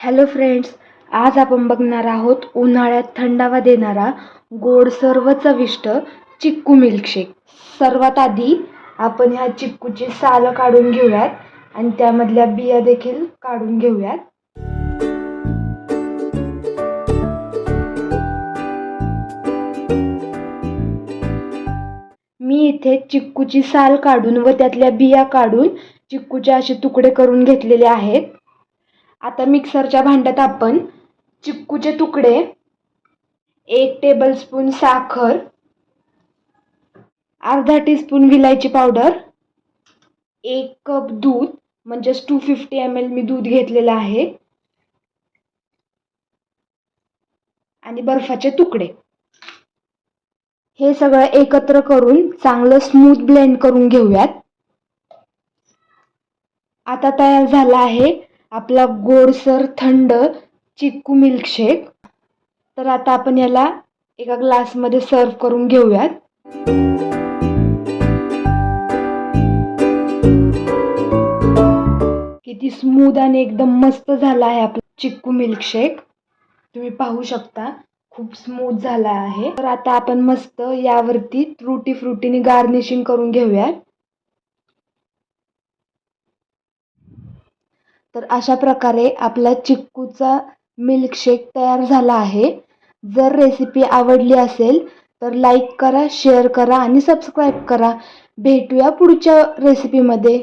Hello friends आज आपण बघणार आहोत उन्हाळ्यात थंडावा देणारा गोड सर्व चविष्ट चिक्कू मिल्कशेक सर्वात आधी आपण ह्या चिक्कूची सालं काढून घेऊयात आणि त्यामधल्या बिया देखील काढून घेऊयात. मी इथे चिक्कूची साल काढून व त्यातल्या बिया काढून चिक्कूचे असे तुकडे करून घेतलेले आहेत. आता मिक्सरच्या भांड्यात आपण चिक्कूचे तुकडे एक टेबलस्पून साखर अर्धा टीस्पून विलायची पावडर एक कप दूध म्हणजेच टू फिफ्टी एम एल मी दूध घेतलेलं आहे. आणि बर्फाचे तुकडे. हे सगळं एकत्र करून चांगलं स्मूथ ब्लेंड करून घेऊयात. आता तयार झाला आहे आपला गोडसर थंड चिक्कू मिल्कशेक तर आता आपण याला एका ग्लासमध्ये सर्व करून घेऊयात. किती स्मूथ आणि एकदम मस्त झाला आहे आपला चिक्कू मिल्कशेक तुम्ही पाहू शकता खूप स्मूथ झाला आहे. तर आता आपण मस्त यावरती फ्रुटी फ्रुटीने गार्निशिंग करून घेऊयात. तर अशा प्रकारे आपला चिक्कूचा मिल्कशेक तयार झाला आहे. जर रेसिपी आवडली असेल तर लाईक करा शेअर करा आणि सबस्क्राईब करा. भेटूया पुढच्या रेसिपीमध्ये